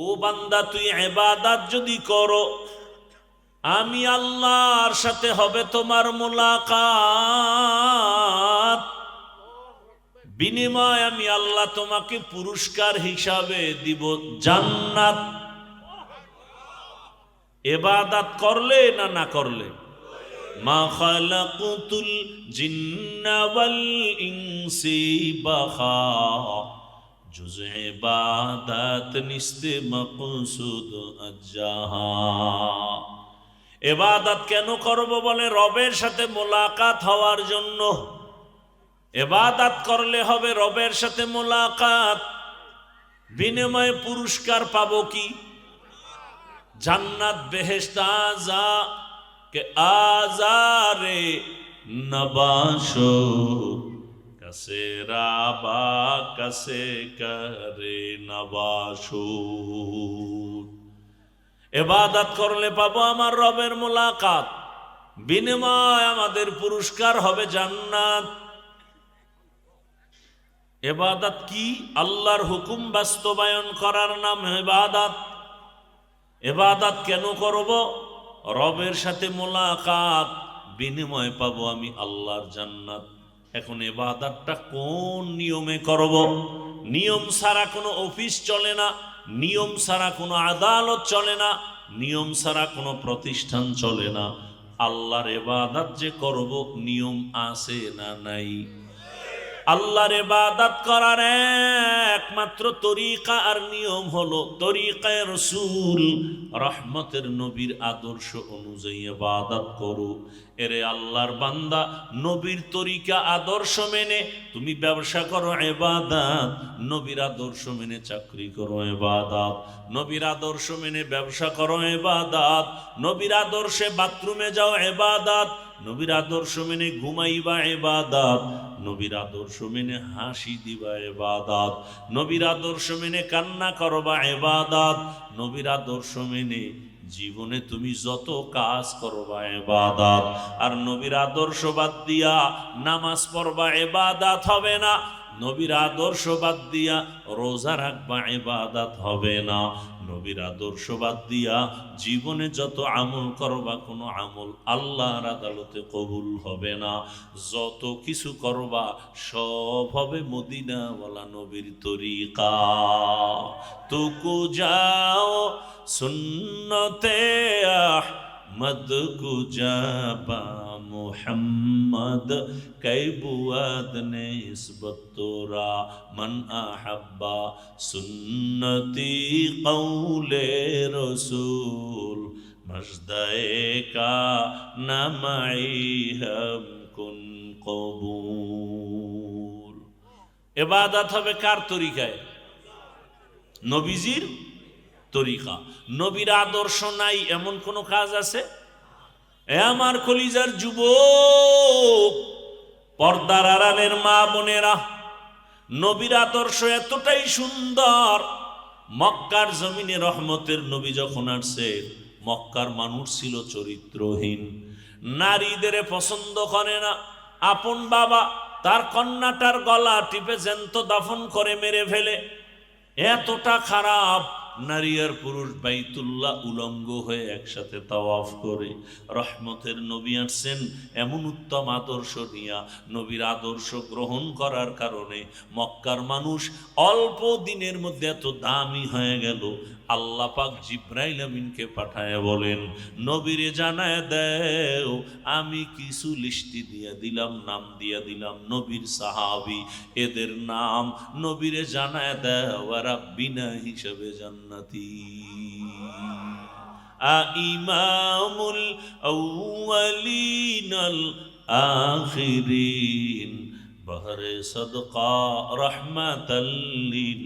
ও বান্দা, তুই এবাদাত যদি করো, আমি আল্লাহর সাথে হবে তোমার মোলাকাত। বিনিময় আমি আল্লাহ তোমাকে পুরস্কার হিসাবে দিব জান্নাত। এবাদাত করলে না না করলে? মা খালাকুতুল জিন্না ওয়াল ইনসি বাখা। জুজ ইবাদাত নিস্তে মকসুদ আজ্জাহা এবাদাত কেন করব বলে রবের সাথে মোলাকাত হওয়ার জন্য এবাদাত করলে হবে রবের সাথে মোলাকাত বিনিময়ে পুরস্কার পাবো কি জান্নাত বেহেশত আজা কে আজারে নবাসো কসে কসে করে নবাসো। এবাদাত করলে পাবো আমার রবের মোলাকাত। বিনিময় আমাদের পুরস্কার হবে জান্নাত। এবাদাত কি? আল্লাহর হুকুম বাস্তবায়ন করার নাম এবাদাত। এবাদাত কেন করব? রবের সাথে মোলাকাত। বিনিময় পাবো আমি আল্লাহর জান্নাত। এখন এবাদাতটা কোন নিয়মে করব? নিয়ম ছাড়া কোনো অফিস চলে না, নিয়ম ছাড়া কোনো আদালত চলে না, নিয়ম ছাড়া কোনো প্রতিষ্ঠান চলে না। আল্লাহর এবাদাত যে করব, নিয়ম আছে না নাই? আল্লাহর ইবাদত করার একমাত্র তরিকা আর নিয়ম হলো তরিকায় রসুল, রহমতের নবীর আদর্শ অনুযায়ী ইবাদত করো। এরে আল্লাহর বান্দা, নবীর তরিকা, আদর্শ মেনে তুমি ব্যবসা করো এবাদাত, নবীর আদর্শ মেনে চাকরি করো এবাদাত, নবীর আদর্শ মেনে ব্যবসা করো এবাদাত, নবীর আদর্শে বাথরুমে যাও এবাদাত, নবীর আদর্শ মেনে ঘুমাইবা এবাদাত, নবীর আদর্শ মেনে হাসি দিবা এবাদাত, নবীর আদর্শ মেনে কান্না করবা এবাদাত, নবীর আদর্শ মেনে জীবনে তুমি যত কাজ করবা এবাদাত আর নবীর আদর্শ বাদ দিয়া নামাজ পড়বা এবাদাত হবে না। নবীর আদর্শ বাদ দিয়া রোজা রাখবা এবাদাত হবে না। নবীর আদর্শ বাদ দিয়া জীবনে যত আমল করবা কোনো আমল আল্লাহর আদালতে কবুল হবে না। যত কিছু করবা সব হবে বলা নবীর তরিকা। তুকু যাও সুন্নতে আহমদ কুজাবা মোহাম্মদ কৈবুয়াদ নিসবত তোরা মন আহাব্বা সুন্নতি কৌলে রসুল মজদায়ে কা নামাই হম কুন কবুল এবাদাত হবে কার তরিকায় নবীজির তরিকা। নবীর আদর্শ নাই, এমন কোন কাজ আছে? এ আমার কলিজার যুব পর্দার আড়ালের মা বোনেরা, নবীর আদর্শ এতটাই সুন্দর, মক্কার জমিনে রহমতের নবী যখন আসছে, মক্কার মানুষ ছিল চরিত্রহীন। নারীদের পছন্দ করে না। আপন বাবা তার কন্যাটার গলা টিপে জ্যান্ত দাফন করে মেরে ফেলে। এতটা খারাপ। নারী আর পুরুষ বাইতুল্লাহ উলঙ্গ হয়ে একসাথে তাওয়াফ করে। রহমতের নবী আসছেন এমন উত্তম আদর্শ নিয়া। নবীর আদর্শ গ্রহণ করার কারণে মক্কার মানুষ অল্প দিনের মধ্যে এত দামি হয়ে গেল। আল্লাহ পাক জিব্রাইল আমিনকে পাঠায় বলেন, নবীরে জানায় দেও, আমি কিছু লিস্টি দিয়ে দিলাম, নাম দিয়ে দিলাম নবীর সাহাবি। এদের নাম নবীরে জানায় দেও, আর বিনা হিসেবে জান্নাতি। ইমামুল আউয়ালিনাল আখিরিন, বহরে সদকা রহমাতাল্লিল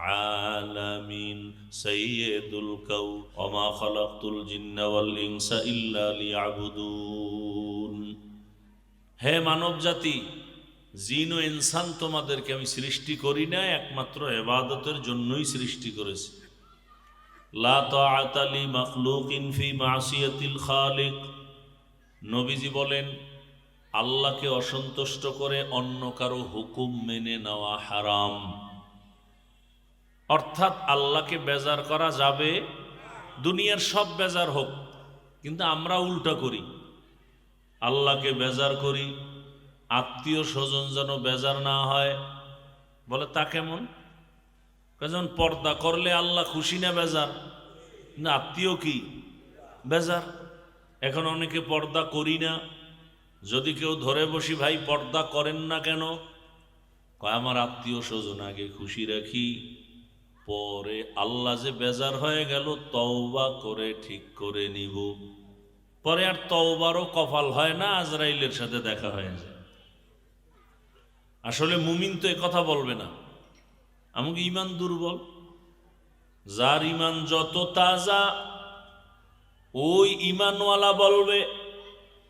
আলামিন সাইয়্যিদুল কাউ ওয়া খালাকতুল জিন্না ওয়াল ইনসা ইল্লা লিয়াবুদুন। হে মানবজাতি, জিন ও ইনসান তোমাদেরকে আমি সৃষ্টি করি না একমাত্র এবাদতের জন্যই সৃষ্টি করেছি। লা তাআতালি মাখলুকিন ফি মাসিয়াতিল খালিক। নবীজি বলেন, আল্লাহকে অসন্তুষ্ট করে অন্য কারও হুকুম মেনে নেওয়া হারাম। অর্থাৎ আল্লাহকে বেজার করা যাবে, দুনিয়ার সব বেজার হোক, কিন্তু আমরা উল্টা করি। আল্লাহকে বেজার করি, আত্মীয় স্বজন যেন বেজার না হয়, বলে তা কেমন? যেমন পর্দা করলে আল্লাহ খুশি না বেজার? না আত্মীয় কি? বেজার। এখন অনেকে পর্দা করি না, যদি কেউ ধরে বসি, ভাই, পর্দা করেন না কেন? আমার আত্মীয় স্বজন আগে খুশি রাখি। পরে আল্লাহ যে বেজার হয়ে গেল, তওবা করে ঠিক করে নিব। পরে আর তওবারও কপাল হয় না, আজরাইলের সাথে দেখা হয়ে যায়। আসলে মুমিন তো কথা বলবে না। আমাকে ইমান দুর্বল। যার ইমান যত তাজা, ওই ইমানওয়ালা বলবে,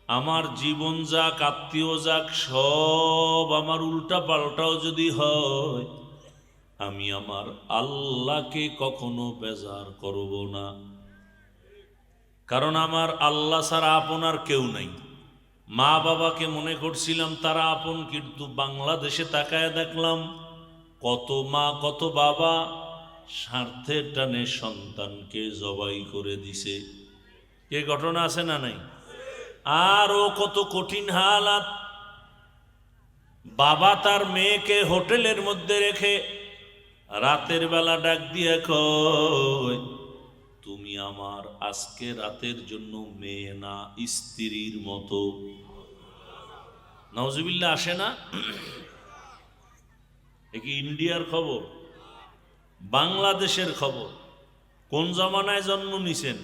আমার জীবন যাক, আত্মীয় যাক, সব আমার উল্টা পাল্টাও যদি হয় আমি আমার আল্লাহকে কখনো বেজার করব না। কারণ আমার আল্লাহ ছাড়া আপনার কেউ নাই। মা বাবাকে মনে করছিলাম তারা আপন, কিন্তু বাংলাদেশে তাকায় দেখলাম কত মা, কত বাবা স্বার্থের টানে সন্তানকে জবাই করে দিছে। এ ঘটনা আছে না নাই? আরও কত কঠিন হালাত। বাবা তার মেয়েকে হোটেলের মধ্যে রেখে রাতের বেলা ডাক দিয়ে তুমি আমার আজকে রাতের জন্য মেয়ে না, স্ত্রীর মতো। নওজুবিল্লা আসে না? এ কি ইন্ডিয়ার খবর? বাংলাদেশের খবর? কোন জমানায় জন্ম নিছেন?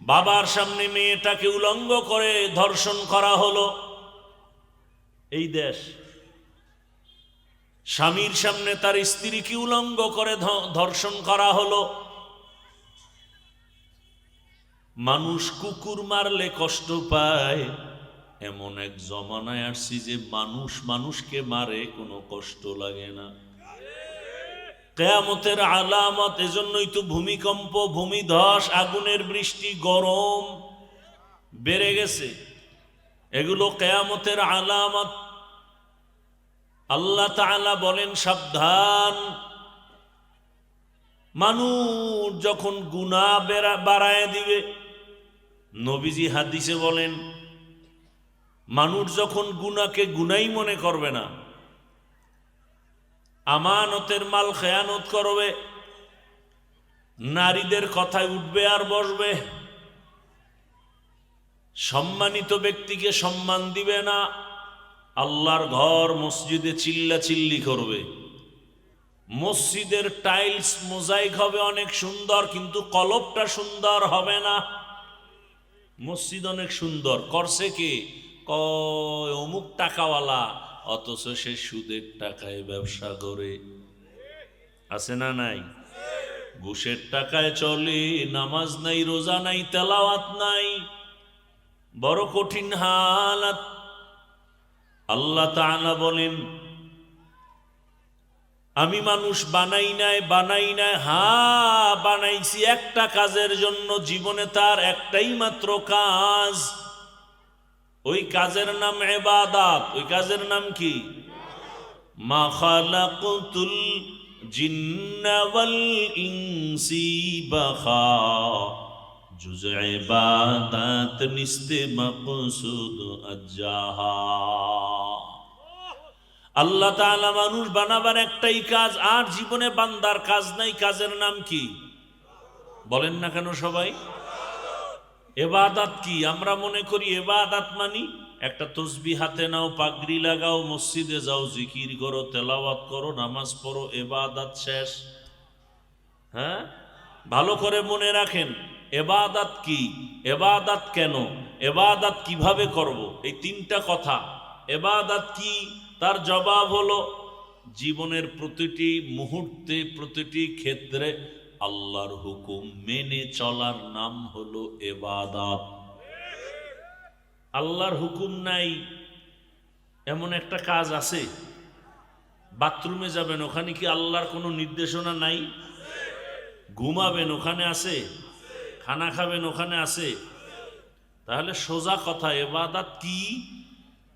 বাবার সামনে মেয়েটাকে উলঙ্গ করে ধর্ষণ করা হলো। এই দেশ স্বামীর সামনে তার স্ত্রীকে উলঙ্গ করে ধর্ষণ করা হলো। মানুষ কুকুর মারলে কষ্ট পায়। এমন এক জমানায় আসছি যে মানুষ মানুষকে মারে, কোনো কষ্ট লাগে না। কেয়ামতের আলামত, এজন্যই তো ভূমিকম্প, ভূমিধস, আগুনের বৃষ্টি, গরম বেড়ে গেছে। এগুলো কেয়ামতের আলামত। আল্লাহ তাআলা বলেন, সাবধান। মানুষ যখন গুণা বেড়া, বাড়ায় দিবে, নবীজি হাদিসে বলেন, মানুষ যখন গুনাকে গুনাই মনে করবে না, আমানতের মাল খেয়ানত করবে, নারীদের কথায় উঠবে আর বসবে, সম্মানিত ব্যক্তিকে সম্মান দিবে না আল্লাহর ঘর মসজিদে চিল্লা চিল্লি করবে। মসজিদের টাইলস মোজাইক হবে অনেক সুন্দর, কিন্তু কলপটা সুন্দর হবে না। মসজিদ অনেক সুন্দর। করছে কে? কয়, অমুক টাকাওয়ালা, অথচ সে সুদের টাকায় ব্যবসা করে। আছে না নাই? ঘুষের টাকায় চলে, নামাজ নাই, রোজা নাই, তেলাওয়াত নাই। বড় কঠিন হালাত। আল্লাহ তাআলা বলেন, আমি মানুষ বানাই নাই বানাই নাই, হা, বানাইছি একটা কাজের জন্য, জীবনে তার একটাই মাত্র কাজ। ওই কাজের নাম এবাদাত ওই কাজের নাম কি? মা খালাকুতুল জিন্না ওয়াল ইনসি বাখা। ইবাদাত নিস্তে মাকসুদ আজ্জাহা। আল্লাহ তাআলা মানুষ বানাবার একটাই কাজ, আর জীবনে বান্দার কাজ নাই, কাজের নাম কি? বলেন না কেন সবাই? এবাদাত কি? আমরা মনে করি এবাদাত মানি, একটা তসবি হাতে নাও, পাগড়ি লাগাও, মসজিদে যাও, জিকির করো, তেলাওয়াত করো, নামাজ পড়ো, এবাদাত শেষ। হ্যাঁ? ভালো করে মনে রাখেন। এবাদাত কি? এবাদাত কেন? এবাদাত কীভাবে করব? এই তিনটা কথা। এবাদাত কি? তার জবাব হলো, জীবনের প্রতিটি মুহূর্তে, প্রতিটি ক্ষেত্রে আল্লাহর হুকুম মেনে চলার নাম হলো এবাদাত। আল্লাহর হুকুম নাই, এমন একটা কাজ আছে। বাথরুমে যাবেন, ওখানে কি আল্লাহর কোনো নির্দেশনা নাই? ঘুমাবেন, ওখানে আছে? খানা খাবেন, ওখানে আছে। তাহলে সোজা কথা, এবাদাত কি?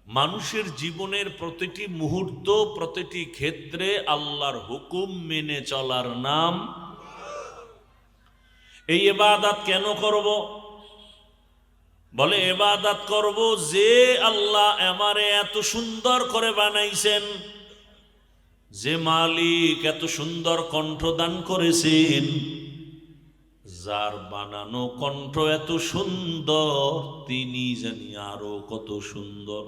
মানুষের জীবনের প্রতিটি মুহূর্ত, প্রতিটি ক্ষেত্রে আল্লাহর হুকুম মেনে চলার নাম। এই এবাদাত কেন করব? বলে, এবাদাত করব যে আল্লাহ আমারে এত সুন্দর করে বানাইছেন, যে মালিক এত সুন্দর কণ্ঠদান করেছেন। যার বানানো কণ্ঠ এত সুন্দর, তিনি জানি আরও কত সুন্দর।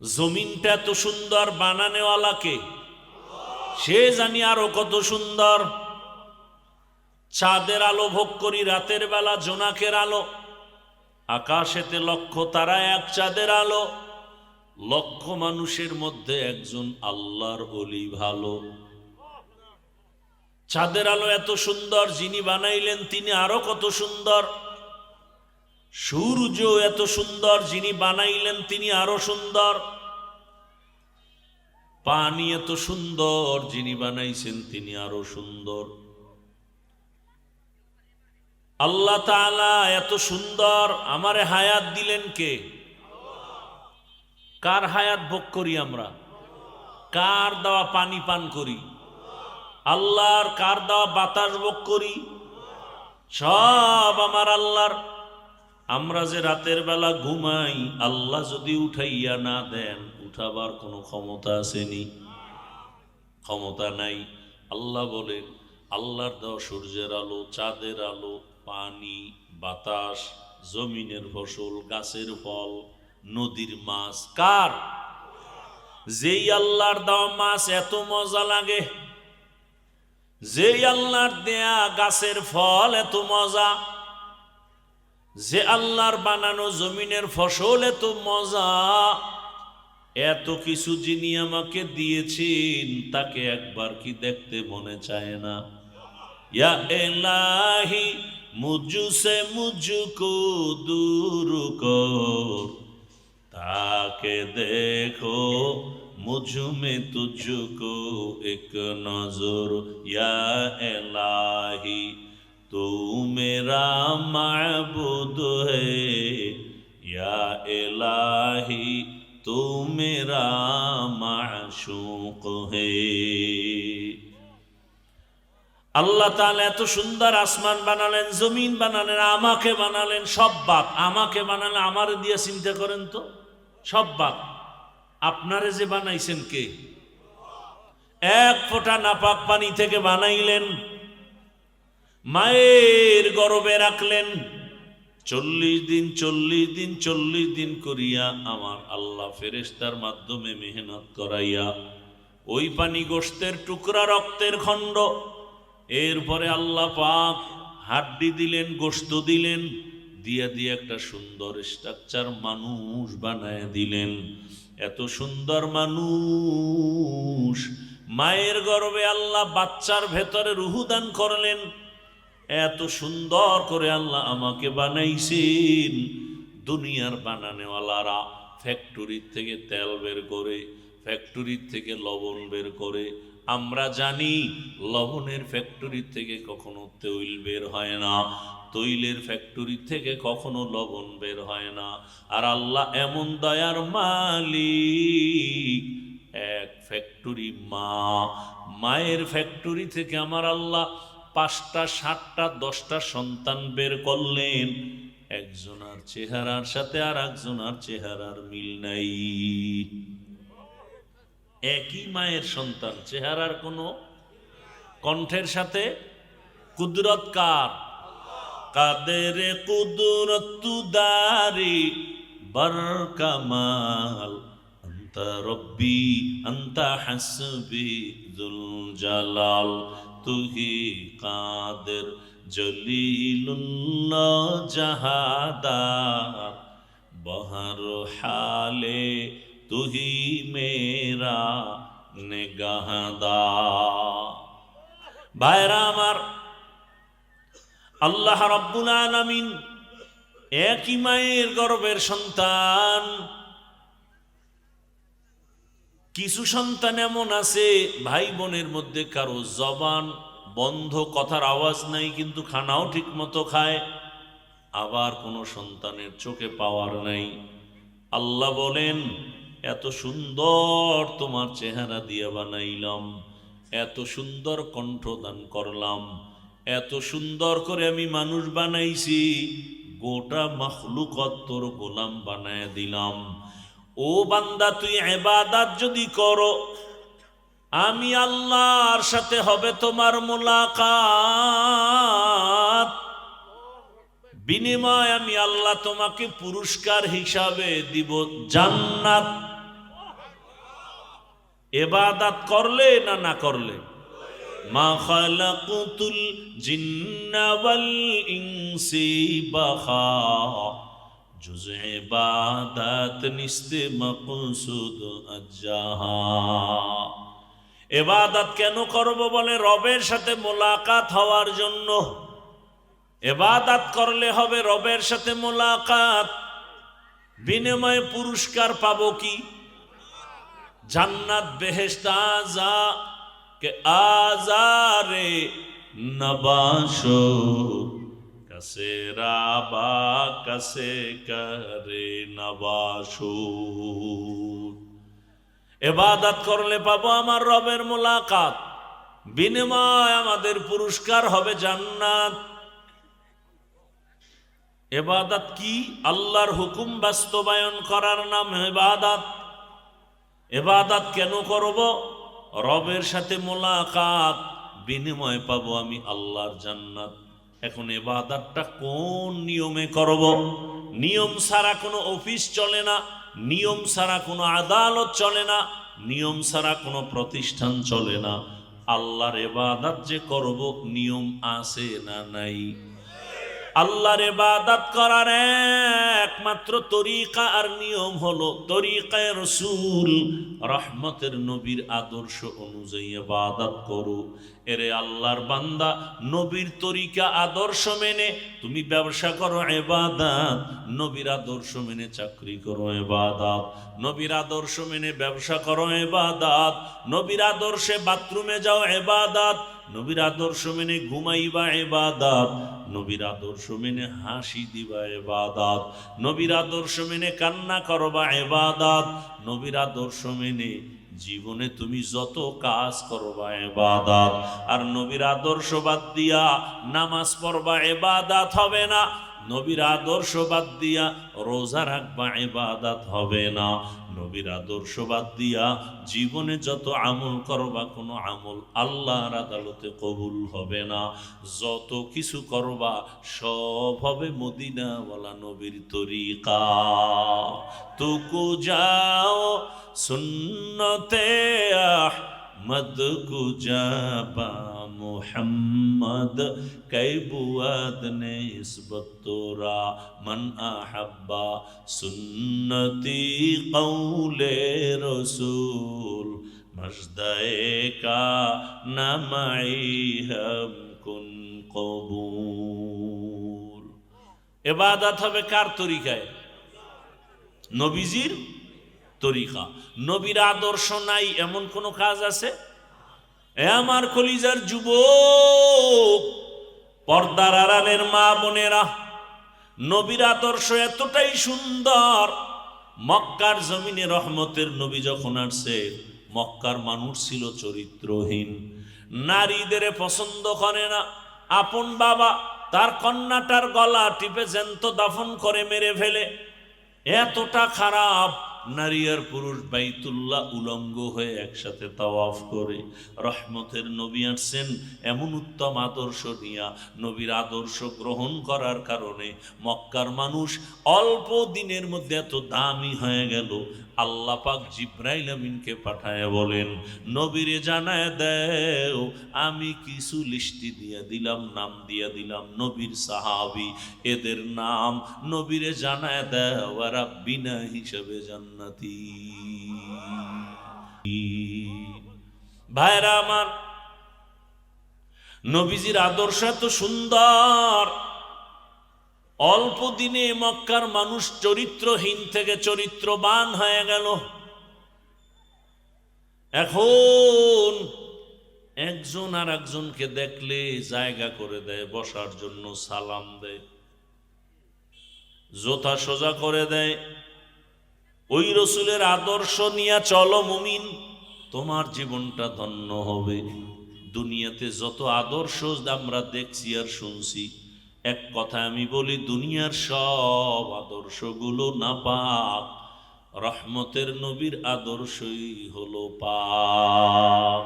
জমিনটা এত সুন্দর বানানেওয়ালাকে, সে জানি আরও কত সুন্দর। চাঁদের আলো ভোগ করি রাতের বেলা জোনাকের আলো, আকাশেতে লক্ষ তারা এক চাঁদের আলো, লক্ষ মানুষের মধ্যে একজন আল্লাহর বলি ভালো। চাঁদের আলো এত সুন্দর, যিনি বানাইলেন তিনি আরও কত সুন্দর। সূর্য এত সুন্দর, যিনি বানাইলেন তিনি আরও সুন্দর। পানি এত সুন্দর, যিনি বানাইছেন তিনি আরও সুন্দর। আল্লাহ এত সুন্দর, আমারে হায়াত দিলেন কে? কার হায়াত ভোগ করি আমরা? কার দেওয়া পানি পান করি? আল্লাহর কার দেওয়া বাতাস ভোগ করি? সব আমার আল্লাহর। আমরা যে রাতের বেলা ঘুমাই, আল্লাহ যদি উঠাইয়া না দেন, উঠাবার কোনো ক্ষমতা আসেনি। ক্ষমতা নাই। আল্লাহ বলেন, আল্লাহর দেওয়া সূর্যের আলো, চাঁদের আলো, পানি, বাতাস, জমিনের ফসল, গাছের ফল, নদীর মাছ, কার? যেই আল্লাহর দেওয়া মাছ এত মজা লাগে যেই আল্লাহর দেয়া গাছের ফল এত মজা, যে আল্লাহর বানানো জমিনের ফসল এত মজা, এত কিছু যিনি আমাকে দিয়েছেন, তাকে একবার কি দেখতে মনে চায় না? ইয়া এলাহি, মুজু সে মুঝকো দূর কর, তাকে দেখো मुझ में तुझको एक नजर या इलाही तू मेरा माबूद है या इलाही तू मेरा माशूक है আল্লাহ তাআলা এত সুন্দর আসমান বানালেন জমিন বানালেন আমাকে বানালেন সব বাদ আমাকে বানালেন আমারে দিয়ে চিন্তা করেন তো সব বাদ আপনারে যে বানাইছেন কে? এক ফোঁটা নাপাক পানি থেকে বানাইলেন, মায়ের গরবে রাখলেন, চল্লিশ দিন চল্লিশ দিন চল্লিশ দিন করিয়া আমার আল্লাহ ফেরেস্তার মাধ্যমে মেহনত করাইয়া ওই পানি গোস্তের টুকরা রক্তের খণ্ড, এরপরে আল্লাহ পাক হাড্ডি দিলেন গোস্ত দিলেন, দিয়া দিয়ে একটা সুন্দর স্ট্রাকচার মানুষ বানায় দিলেন। এত সুন্দর মানুষ। মায়ের গর্বে আল্লাহ বাচ্চার ভেতরে রুহুদান করলেন। এত সুন্দর করে আল্লাহ আমাকে বানাইছেন। দুনিয়ার বানানেওয়ালারা ফ্যাক্টরির থেকে তেল বের করে, ফ্যাক্টরির থেকে লবণ বের করে। আমরা জানি লবণের ফ্যাক্টরি থেকে কখনো তৈল বের হয় না। তৈলের ফ্যাক্টরি থেকে কখনো লবণ বের হয় না। আর আল্লাহ এমন দয়ার মালিক, এক ফ্যাক্টরি মা। মায়ের ফ্যাক্টরি থেকে আমার আল্লাহ পাঁচটা, সাতটা, দশটা সন্তান বের করলেন। একজনার চেহারার সাথে আর একজনার চেহারার মিল নাই। একই মায়ের সন্তান, চেহারার কোনো কণ্ঠের সাথে? কুদরত কার? কাদের কুদরত দারি বর অন্ত রব্বি অন্ত হাসবি দুল জালাল তুহি কাদের জলিলুল্ল জাহাদার বহর হালে তুহি মেরা নিগাহদা। ভাইরা আমার আল্লাহ রব্বুল আলামিন একই মায়ের গর্বের সন্তান। কিছু সন্তান এমন আছে, ভাই বোনের মধ্যে কারও জবান বন্ধ, কথার আওয়াজ নাই, কিন্তু খানাও ঠিক মতো খায়। আবার কোনো সন্তানের চোখে পাওয়ার নাই। আল্লাহ বলেন, এত সুন্দর তোমার চেহারা দিয়ে বানাইলাম, এত সুন্দর কণ্ঠদান করলাম এত সুন্দর করে আমি মানুষ বানাইছি, গোটা মখলুকত তোর গোলাম বানায় দিলাম। ও বান্দা, তুই এবাদাত যদি করো, আমি আল্লাহর সাথে হবে তোমার মোলাকাত। বিনিময় আমি আল্লাহ তোমাকে পুরস্কার হিসাবে দিব জান্নাত। এবাদাত করলে না না করলে? জিন্না ওয়াল ইনসি বাখা। জুজ ইবাদাত নিস্তে মকসুদ আজ্জাহা। এবাদাত কেন করব বলে রবের সাথে মোলাকাত হওয়ার জন্য? এবাদাত করলে হবে রবের সাথে মোলাকাত। বিনিময়ে পুরস্কার পাবো কি? জান্নাত বেহেশত আজা কে আজারে নবাসো, কসে রাবা, কসে করে নবাসো। এবাদাত করলে পাবো আমার রবের মোলাকাত, বিনিময় আমাদের পুরস্কার হবে জান্নাত। এবাদাত কি? আল্লাহর হুকুম বাস্তবায়ন করার নাম এবাদাত। এবাদাত কেন করব? রবের সাথে মোলাকাত, বিনিময় পাবো আমি আল্লাহর জান্নাত। এখন এবাদাতটা কোন নিয়মে করব? নিয়ম ছাড়া কোনো অফিস চলে না, নিয়ম ছাড়া কোনো আদালত চলে না, নিয়ম ছাড়া কোনো প্রতিষ্ঠান চলে না। আল্লাহর এবাদাত যে করব, নিয়ম আছে না নাই? আল্লাহর ইবাদত করার একমাত্র তরিকা আর নিয়ম হলো তরিকায় রসুল, রহমতের নবীর আদর্শ অনুযায়ী ইবাদত করো। এরে আল্লাহর বান্দা, নবীর তরিকা, আদর্শ মেনে তুমি ব্যবসা করো এবাদাত নবীর আদর্শ মেনে চাকরি করো এবাদাত নবীর আদর্শ মেনে ব্যবসা করো এবাদাত নবীর আদর্শে বাথরুমে যাও এবাদাত নবীর আদর্শ মেনে ঘুমাইবা এবাদাত নবীর আদর্শ মেনে হাসি দিবা এবাদাত। নবীর আদর্শ মেনে কান্না করবা এবাদাত। নবীর আদর্শ মেনে জীবনে তুমি যত কাজ করবা এবাদাত। আর নবীর আদর্শ বাদ দিয়া নামাজ পড়বা এবাদাত হবে না। নবীর আদর্শ বাদ দিয়া রোজা রাখবা এবাদাত হবে না। নবীর আদর্শ বাদ দিয়া জীবনে যত আমল করবা কোনো আমল আল্লাহর আদালতে কবুল হবে না। যত কিছু করবা সব হবে বলা নবীর তরিকা। তুকু যাও সুন্নতে আহমদ কুজাবা মোহাম্মদ কৈবুয়াদ নিসবত তোরা মন আহাব্বা সুন্নতি কৌলে রসুল, মজদায়ে কা নামাই হম কুন কবুল। এবাদাত হবে কার তরিকায়? নবীজির তরিকা। নবীর আদর্শ নাই, এমন কোন কাজ আছে? আমার কলিজার যুব পর্দার আড়ালের মা বোনেরা, নবীর আদর্শ এতটাই সুন্দর, মক্কার জমিনে রহমতের নবী যখন আসছে, মক্কার মানুষ ছিল চরিত্রহীন। নারীদের পছন্দ করে না। আপন বাবা তার কন্যাটার গলা টিপে জ্যান্ত দাফন করে মেরে ফেলে। এতটা খারাপ। নারী আর পুরুষ বাইতুল্লাহ উলঙ্গ হয়ে একসাথে তাওয়াফ করে। রহমতের নবী আসছেন এমন উত্তম আদর্শ নিয়া। নবীর আদর্শ গ্রহণ করার কারণে মক্কার মানুষ অল্প দিনের মধ্যে এত দামি হয়ে গেল। আল্লাহ পাক জিব্রাইল আমিনকে পাঠায় বলেন, নবীরে জানায় দেও, আমি কিছু লিস্টি দিয়ে দিলাম, নাম দিয়ে দিলাম নবীর সাহাবি। এদের নাম নবীরে জানায় দেও, আর বিনা হিসেবে জান্নাতি। ভাইরা আমার, নবীজির আদর্শ এত সুন্দর। অল্প দিনে মক্কার মানুষ চরিত্রহীন থেকে চরিত্রবান হয়ে গেল। এখন একজন আর একজনকে দেখলে জায়গা করে দেয়, বসার জন্য সালাম দেয়, জোতা সোজা করে দেয়। ওই রসুলের আদর্শ নিয়ে চলো মুমিন, তোমার জীবনটা ধন্য হবে। দুনিয়াতে যত আদর্শ আমরা দেখছি আর শুনছি এক কথা আমি বলি, দুনিয়ার সব আদর্শগুলো না পাক রহমতের নবীর আদর্শই হলো পাক।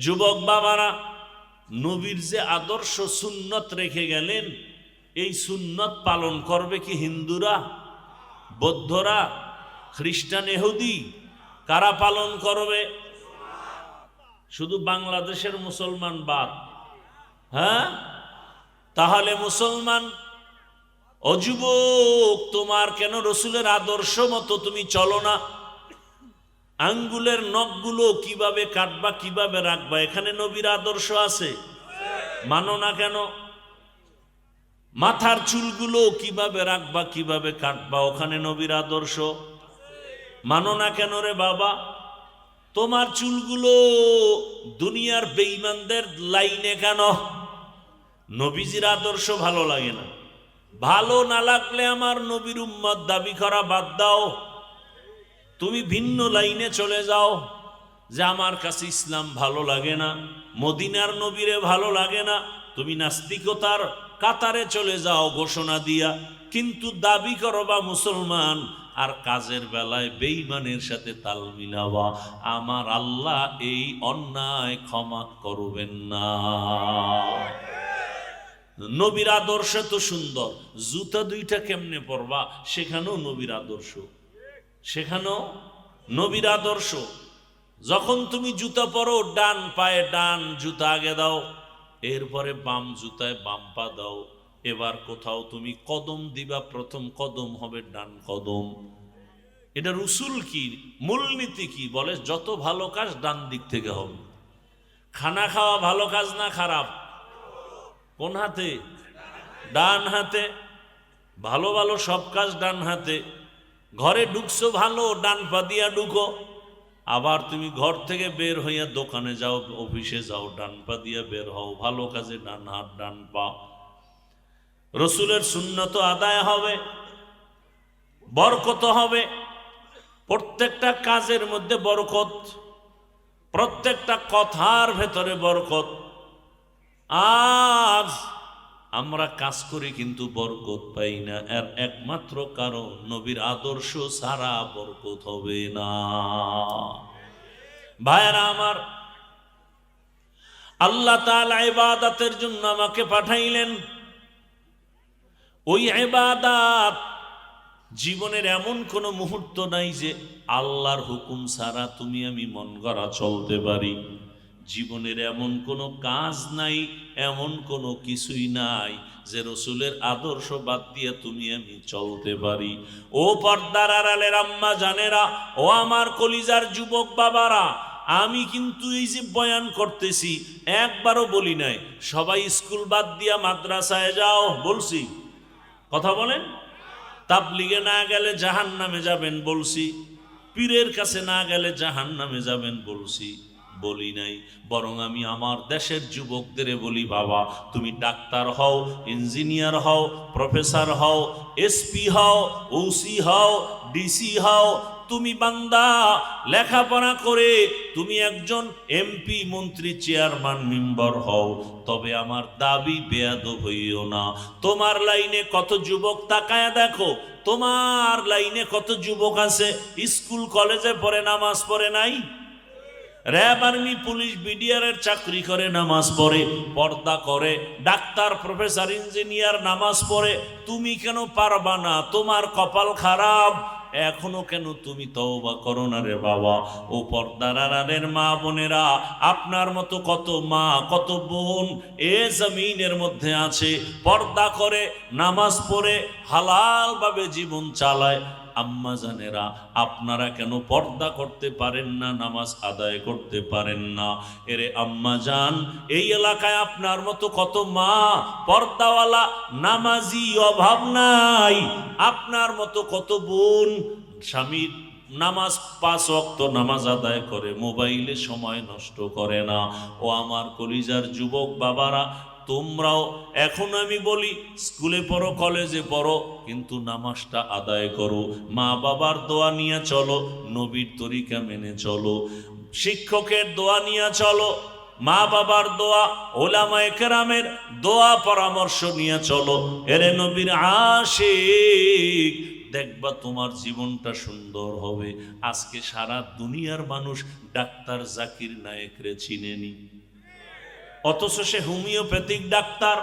যুবক বাবারা, নবীর যে আদর্শ সুন্নত রেখে গেলেন, এই সুন্নত পালন করবে কি হিন্দুরা, বৌদ্ধরা, খ্রিস্টান এহুদি কারা পালন করবে? শুধু বাংলাদেশের মুসলমান বাদ। হ্যাঁ? তাহলে মুসলমান অযুবক তোমার কেন রসুলের আদর্শ মতো তুমি চলো না? আঙ্গুলের নখগুলো কীভাবে কাটবা, কীভাবে রাখবা? এখানে নবীর আদর্শ আছে। মানো না কেন? মাথার চুলগুলো কীভাবে রাখবা, কীভাবে কাটবা? ওখানে নবীর আদর্শ। মানো না কেন রে বাবা? তোমার চুলগুলো দুনিয়ার বেইমানদের লাইনে কেন? নবীজির আদর্শ ভালো লাগে না। ভালো না লাগলে আমার নবীর উম্মত দাবি করা বাদ দাও। তুমি ভিন্ন লাইনে চলে যাও যে আমার কাছে ইসলাম ভালো লাগে না, মদিনার নবীরে ভালো লাগে না। তুমি নাস্তিকতার কাতারে চলে যাও ঘোষণা দিয়া, কিন্তু দাবি করো বা মুসলমান, আর কাজের বেলায় বেইমানের সাথে তাল মিলাবা। আমার আল্লাহ এই অন্যায় ক্ষমা করবেন না। নবীর আদর্শ তো সুন্দর, জুতা দুইটা কেমনে পরবা? সেখানেও নবীর আদর্শ। সেখানেও নবীর আদর্শ। যখন তুমি জুতা পরো, ডান পায়ে ডান জুতা আগে দাও, এরপরে বাম জুতায় বাম পা দাও। এবার কোথাও তুমি কদম দিবা, প্রথম কদম হবে ডান কদম। এটা রুসুল কি? মূলনীতি কি? বলে যত ভালো কাজ ডান দিক থেকে হবে। খানা খাওয়া ভালো কাজ না খারাপ? কোন হাতে? ডান হাতে। ভালো ভালো সব কাজ ডান হাতে। ঘরে ঢুকছো ভালো, ডান পা দিয়া ঢুকো। আবার তুমি ঘর থেকে বের হইয়া দোকানে যাও, অফিসে যাও, ডান পা দিয়া বের হও। ভালো কাজে ডান হাত, ডান পা। রসুলের সুন্নত আদায় হবে, বরকত হবে। প্রত্যেকটা কাজের মধ্যে বরকত, প্রত্যেকটা কথার ভেতরে বরকত। আজ আমরা কাজ করি কিন্তু বরকত পাই না। এর একমাত্র কারণ নবীর আদর্শ সারা বরকত হবে না। ভাইয়েরা আমার, আল্লাহ ইবাদতের জন্য আমাকে পাঠাইলেন। ওই ইবাদত জীবনের এমন কোনো মুহূর্ত নাই যে আল্লাহর হুকুম ছাড়া তুমি আমি মন গড়া চলতে পারি। জীবনের এমন কোনো কাজ নাই, এমন কোনো কিছুই নাই যে রসুলের আদর্শ বাদ দিয়ে তুমি আমি চলতে পারি। ও পর্দার আড়ালের আম্মা জানেরা, ও আমার কলিজার যুবক বাবারা, আমি কিন্তু এই যে বয়ান করতেছি, একবারও বলি নাই, সবাই স্কুল বাদ দিয়া মাদ্রাসায় যাও, বলছি। কথা বলেন? তাবলিগে না গেলে জাহান নামে যাবেন, বলছি। পীরের কাছে না গেলে জাহান নামে যাবেন, বলছি। বলি নাই, বরং আমি আমার দেশের যুবকদের বলি, বাবা, তুমি ডাক্তার হও, ইঞ্জিনিয়ার হও, প্রফেসর হও এসপি হও ওসি হও ডিসি হও, তুমি বান্দা, লেখাপড়া করে তুমি একজন এমপি মন্ত্রী, চেয়ারম্যান, মেম্বার হও, তবে আমার দাবি বেয়াদ হইও না। তোমার লাইনে কত যুবক তাকায় দেখো, তোমার লাইনে কত যুবক আছে, স্কুল, কলেজে পড়ে, নামাজ পড়ে নাই? র্যাব আর্মি, পুলিশ, বিডিআরের চাকরি করে, নামাজ পড়ে, পর্দা করে, ডাক্তার, প্রফেসর, ইঞ্জিনিয়ার, নামাজ পড়ে। তুমি কেন পারবা না? তোমার কপাল খারাপ। এখনও কেন তুমি তওবা করো না রে বাবা? ও পর্দার আড়ালের মা বোনেরা, আপনার মতো কত মা, কত বোন এ জমিনের মধ্যে আছে। পর্দা করে, নামাজ পড়ে, হালালভাবে জীবন চালায়। আম্মা আপনারা কেন পর্দা করতে পারেন না, নামাজ আদায় করতে পারেন না? এরে আম্মা জান, এই এলাকায় আপনার মতো কত মা পর্দাওয়ালা নামাজি অভাব নাই। আপনার মতো কত বোন স্বামী নামাজ পাঁচ অক্ত নামাজ আদায় করে, মোবাইলে সময় নষ্ট করে না। ও আমার কলিজার যুবক বাবারা তোমরাও, এখন আমি বলি, স্কুলে পড়ো, কলেজে পড়ো, কিন্তু নামাজটা আদায় করো। মা বাবার দোয়া নিয়ে চলো, নবীর তরিকা মেনে চলো। শিক্ষকের দোয়া নিয়ে চলো মা বাবার দোয়া, ওলামায়ে কেরামের দোয়া পরামর্শ নিয়ে চলো। এরে নবীর আশিক, দেখবা তোমার জীবনটা সুন্দর হবে। আজকে সারা দুনিয়ার মানুষ ডাক্তার জাকির নায়েকরে চিনেনি। অথচ সে homeopathic doctor.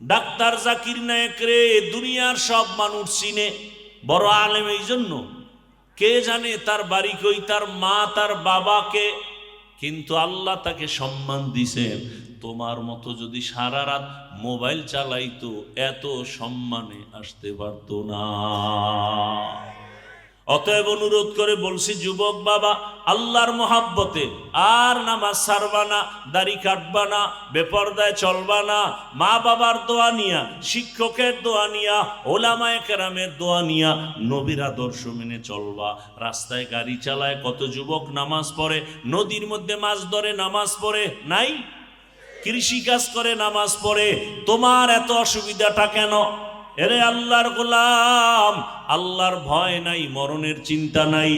Doctor Zakir Naik রে, দুনিয়ার সব মানুষ চিনে, বড় আলেম এই জন্য কে জানে তার বাড়ি কই, তার মা, তার বাবাকে কিন্তু আল্লাহ তাকে সম্মান দিছেন। তোমার মতো যদি সারা রাত মোবাইল চালাইতো, এত সম্মানে আসতে পারতো না। অতএব অনুরোধ করে বলছি, যুবক বাবা, আল্লাহর মোহাব্বতে আর নামাজ সারবা না, দাড়ি কাটবা না, বেপর্দায় চলবা না মা বাবার দোয়া নিয়া, শিক্ষকের দোয়া নিয়া, ওলামায় কেরামের দোয়া নিয়া নবীর আদর্শ মেনে চলবা। রাস্তায় গাড়ি চালায় কত যুবক নামাজ পড়ে, নদীর মধ্যে মাছ ধরে নামাজ পড়ে, নাই? কৃষি কাজ করে নামাজ পড়ে, তোমার এত অসুবিধাটা কেন? এরে আল্লাহর গোলাম আল্লাহর ভয় নাই, মরণের চিন্তা নাই,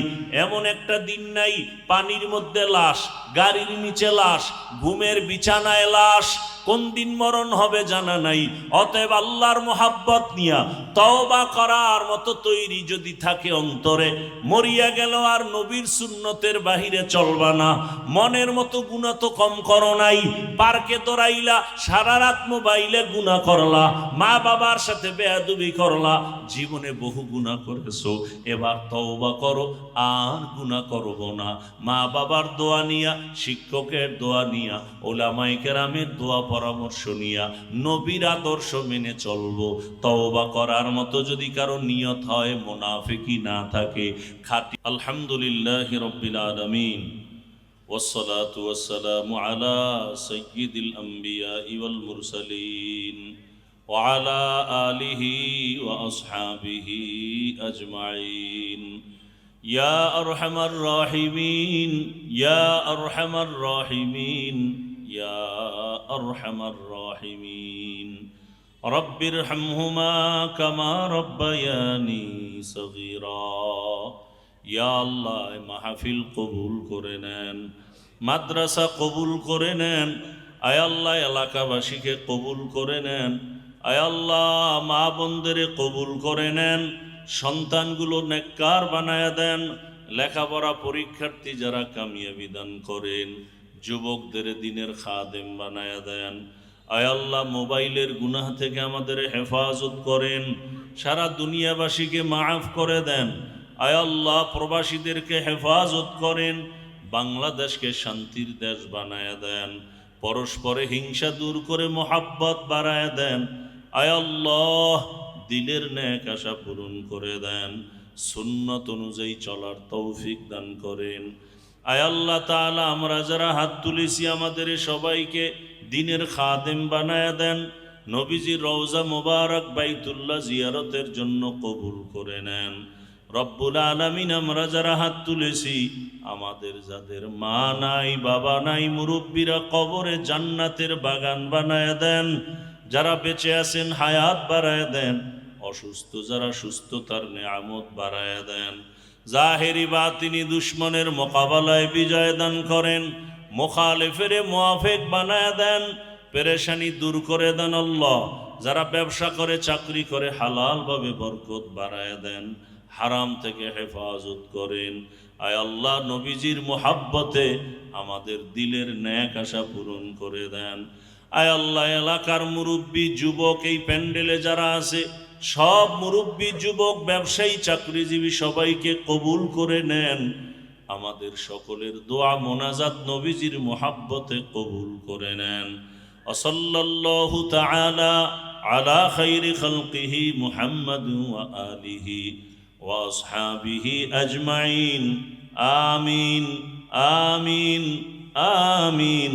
এমন একটা দিন নাই, পানির মধ্যে লাশ, গাড়ির নিচে লাশ, ঘুমের বিছানায় লাশ, কোন দিন মরণ হবে জানা নাই, অতএব আল্লাহর মোহাব্বত নিয়া তওবা করার মতো তৈরি যদি থাকে অন্তরে, মরিয়া গেল আর নবীর সুন্নতের বাহিরে চলবা না, মনের মতো গুণা তো কম করো নাই, পার্কে দৌড়াইলা সারা রাত মোবাইলে গুণা করলা মা বাবার সাথে বেয়াদুবি করলা, জীবনে বহু গুণা করেছো এবার তওবা করো আর গুণা করব না মা বাবার দোয়া নিয়া শিক্ষকের দোয়া নিয়া ওলামাই কেরামের দোয়া পরামর্শ নিয়া নবীর আদর্শ মেনে চলবো তওবা করার মতো যদি কারো নিয়ত হয় মোনাফিকি না থাকে খাটি আলহামদুলিল্লাহ রব্বিল আলামিন والصلاة والسلام على سيد الأنبياء والمرسلين وعلى آله وأصحابه أجمعين يا أرحم الراحمين يا أرحم الراحمين يا أرحم الراحمين رب ارحمهما كما ربياني صغيرا ইয়া আল্লাহ এ মাহফিল কবুল করে নেন মাদ্রাসা কবুল করে নেন আয় আল্লাহ এলাকাবাসীকে কবুল করে নেন আয় আল্লাহ, মা বোনদেরে কবুল করে নেন, সন্তানগুলো নেককার বানায় দেন, লেখাপড়া পরীক্ষার্থী যারা কামিয়াবি দান করেন, যুবকদের দিনের খাদেম বানায় দেন। আল্লাহ, মোবাইলের গুনাহ থেকে আমাদের হেফাজত করেন, সারা দুনিয়াবাসীকে মাফ করে দেন। আল্লাহ, প্রবাসীদেরকে হেফাজত করেন, বাংলাদেশকে শান্তির দেশ বানায় দেন, পরস্পরে হিংসা দূর করে মোহাব্বত বাড়ায় দেন আয় আল্লাহ দিলের ন্যাক আশা পূরণ করে দেন। সুন্নত অনুযায়ী চলার তৌফিক দান করেন। আয় আল্লাহ তাআলা, আমরা যারা হাত তুলেছি আমাদের সবাইকে দিনের খাদেম বানায় দেন। নবীজির রওজা মোবারক বাইতুল্লাহ জিয়ারতের জন্য কবুল করে নেন। রব্বুল আলমিন, আমরা যারা হাত তুলেছি, আমাদের যাদের মা নাই, বাবা নাই, মুরব্বীরা কবরে জান্নাতের বাগান বানায় দেন। যারা বেঁচে আছেন, হায়াত বাড়ায় দেন। অসুস্থ যারা সুস্থতার নেয়ামত বাড়ায় দেন। জাহেরি বা তিনি দুশ্মনের মোকাবেলায় বিজয় দান করেন। মোখালেফেরে মোয়াফেক বানায় দেন। পেরেশানি দূর করে দেন আল্লাহ। যারা ব্যবসা করে, চাকরি করে, হালালভাবে বরকত বাড়ায় দেন। হারাম থেকে হেফাজত করেন। আয় আল্লাহ, নবীজির মোহাব্বতে আমাদের দিলের ন্যাক আশা পূরণ করে দেন। আয় আল্লাহ, এলাকার মুরব্বী, যুবক, এই প্যান্ডেলে যারা আছে, সব মুরব্বী, যুবক, ব্যবসায়ী, চাকরিজীবী, সবাইকে কবুল করে নেন। আমাদের সকলের দোয়া, মোনাজাত নবীজির মোহাব্বতে কবুল করে নেন। অসল্লাহ আলা খৈরি খালকিহি মুহাম্মদ আলিহি ওয়াসহাবিহি আজমাইন। আমিন আমিন আমিন।